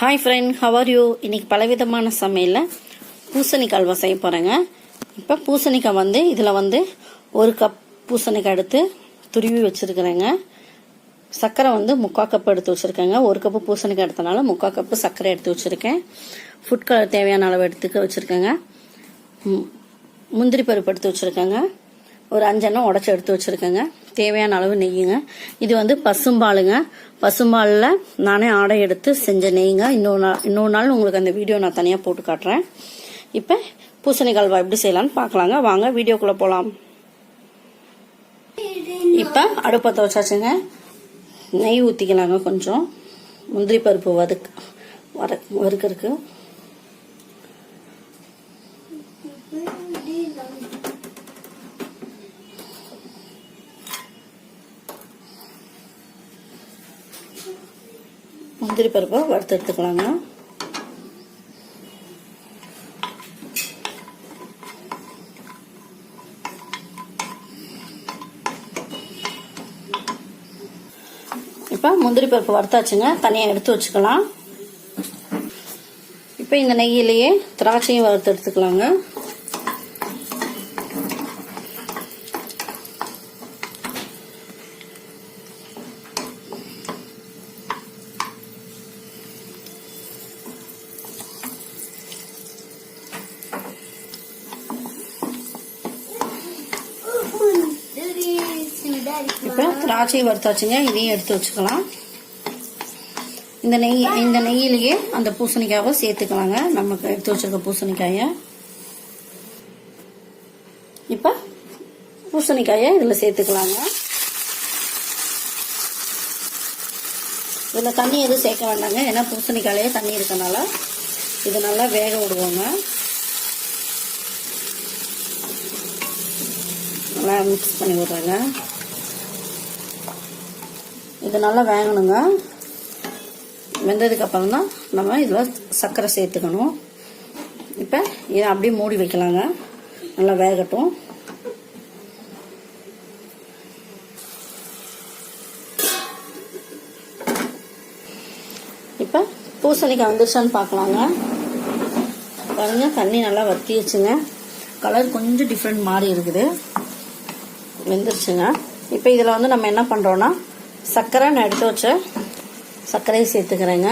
Hi friend how are you இன்னைக்கு பலவிதமான சமையலில் பூசணிக்காய் அல்வா செய்ய போகிறேங்க இப்போ பூசணிக்காய் வந்து இதில் வந்து ஒரு கப் பூசணிக்காய் எடுத்து துருவி வச்சுருக்குறேங்க. சர்க்கரை வந்து முக்கால் கப் எடுத்து வச்சுருக்கேங்க. ஒரு கப்பு பூசணிக்காய் எடுத்தனால முக்கால் கப்பு சர்க்கரை எடுத்து வச்சுருக்கேன். ஃபுட் கலர் தேவையான அளவு எடுத்துக்க வச்சுருக்கேங்க. முந்திரி பருப்பு எடுத்து வச்சுருக்கேங்க. ஒரு அஞ்செண்ணம் உடச்சி எடுத்து வச்சுருக்கேங்க. தேவையான அளவு நெய்யுங்க. இது வந்து பசும்பாலுங்க. பசும்பாலில் நானே ஆடை எடுத்து செஞ்ச நெய்ங்க. இன்னொரு நாள் இன்னொரு நாள் உங்களுக்கு அந்த வீடியோ நான் தனியாக போட்டு காட்டுறேன். இப்போ பூசணிக்காய் அல்வா எப்படி செய்யலாம்னு பார்க்கலாங்க. வாங்க வீடியோக்குள்ளே போகலாம் இப்போ அடுப்பை துவச்சாச்சுங்க. நெய் ஊற்றிக்கலாங்க கொஞ்சம். முந்திரி பருப்பு வதக்கு வர வறுக்கிறதுக்கு. முந்திரி பருப்பை வறுத்து எடுத்துக்கலாங்க. இப்போ முந்திரி பருப்பு வறுத்தாச்சுங்க. தனியாக எடுத்து வச்சுக்கலாம். இப்போ இந்த நெய்யிலேயே திராட்சையும் வறுத்து எடுத்துக்கலாங்க. இப்போ திராட்சை வறுத்தாச்சுங்க இதையும் எடுத்து வச்சுக்கலாம். இந்த நெய் இந்த நெய்யிலேயே அந்த பூசணிக்காவை சேர்த்துக்கலாங்க. நமக்கு எடுத்து வச்சிருக்க பூசணிக்காயை. இப்போ பூசணிக்காயை இதில் சேர்த்துக்கலாங்க. இதில் தண்ணி எதுவும் சேர்க்க வேண்டாங்க. ஏன்னா பூசணிக்காயிலேயே தண்ணி இருக்கனால இது நல்லா வேக விடுவோங்க. நல்லா மிக்ஸ் பண்ணி விடுறேங்க. இது நல்லா வேகணுங்க. வெந்ததுக்கு அப்புறம் தான் நம்ம இதில் சர்க்கரை சேர்த்துக்கணும். இப்போ இதை அப்படியே மூடி வைக்கலாங்க. நல்லா வேகட்டும். இப்போ பூசணிக்காய் வந்துருச்சான்னு பார்க்கலாங்க பாருங்க தண்ணி நல்லா வத்தி வச்சுங்க கலர் கொஞ்சம் டிஃப்ரெண்ட் மாறி இருக்குது. வெந்துருச்சுங்க. இப்போ இதில் வந்து நம்ம என்ன பண்ணுறோன்னா சர்க்கரை நான் எடுத்து வச்ச சர்க்கரையை சேர்த்துக்கிறேங்க.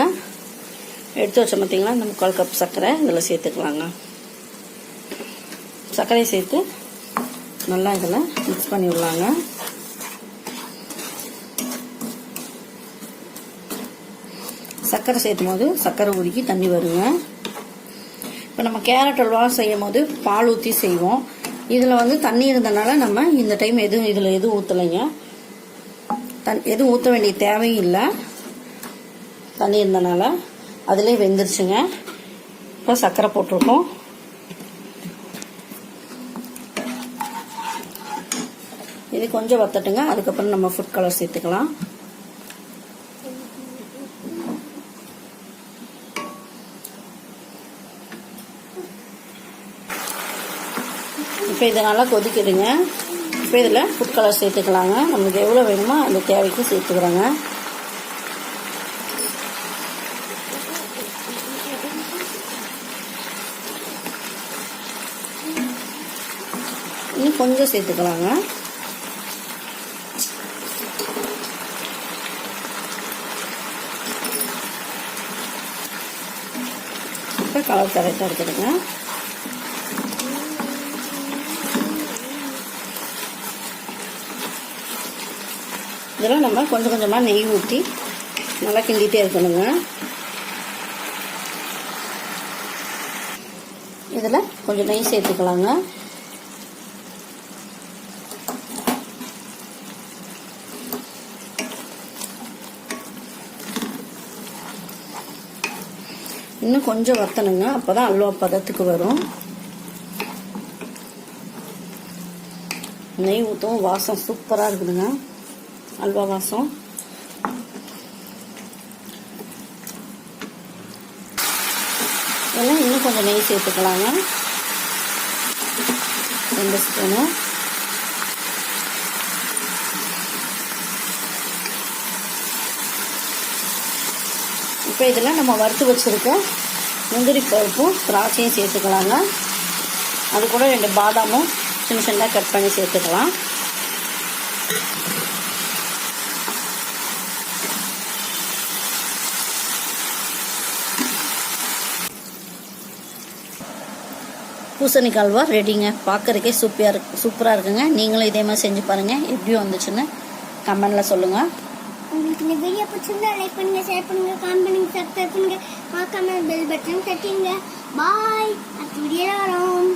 எடுத்து வச்ச பார்த்தீங்கன்னா இந்த முக்கால் கப் சர்க்கரை இதில் சேர்த்துக்கலாங்க. சர்க்கரையை சேர்த்து நல்லா இதில் மிக்ஸ் பண்ணி விடலாங்க. சர்க்கரை சேர்த்தும் போது சர்க்கரை உருக்கி தண்ணி வருங்க. இப்போ நம்ம கேரட் அல்வா செய்யும் போது பால் ஊற்றி செய்வோம். இதில் வந்து தண்ணி இருந்தனால நம்ம இந்த டைம் எதுவும் இதில் எதுவும் ஊற்றலைங்க தண்ணி எதுவும் ஊற்ற வேண்டிய தேவையும் இல்லை. தண்ணி இருந்தனால அதிலே வெந்துருச்சுங்க. இப்போ சர்க்கரை போட்டிருக்கோம். இது கொஞ்சம் வத்தட்டுங்க. அதுக்கப்புறம் நம்ம ஃபுட் கலர் சேர்த்துக்கலாம். இப்போ இதை நல்லா கொதிக்கிடுங்க இப்போ இதில் ஃபுட் கலர் சேர்த்துக்கலாங்க. நமக்கு எவ்வளோ வேணுமோ அந்த தேவைக்கு சேர்த்துக்கிறோங்க. இன்னும் கொஞ்சம் சேர்த்துக்கலாங்க. இப்போ கலர் கரெக்டாக இருக்குதுங்க இதெல்லாம் நம்ம கொஞ்சம் கொஞ்சமாக நெய் ஊற்றி நல்லா கிண்டிகிட்டே இருக்கணுங்க. இதில் கொஞ்சம் நெய் சேர்த்துக்கலாங்க. இன்னும் கொஞ்சம் வத்தணுங்க. அப்போ தான் அல்வா பதத்துக்கு வரும். நெய் ஊற்றவும் வாசம் சூப்பராக இருக்குதுங்க. அல்வா வாசம் எல்லாம் இன்னும் கொஞ்சம் நெய் சேர்த்துக்கலாங்க ரெண்டு ஸ்பூனு இப்போ இதெல்லாம் நம்ம வறுத்து வச்சுருக்க முந்திரி பருப்பும் திராட்சையும் சேர்த்துக்கலாங்க. அது கூட ரெண்டு பாதாமும் சின்ன சின்னதாக கட் பண்ணி சேர்த்துக்கலாம். பூசணிக்காய் அல்வா ரெடிங்க பார்க்குறக்கே சூப்பராக இருக்கு சூப்பராக இருக்குங்க. நீங்களும் இதே மாதிரி செஞ்சு பாருங்கள் எப்படியும் வந்துச்சுன்னு கமெண்டில் சொல்லுங்கள் உங்களுக்கு இந்த வீடியோ பிடிச்சிருந்தா லைக் பண்ணுங்க ஷேர் பண்ணுங்க காமெண்ட் பண்ணுங்க சப்ஸ்கிரைப் பண்ணுங்க. பார்க்காம பெல் பட்டன் தட்டிங்க பாய் அடுத்த வீடியோல வரோம்.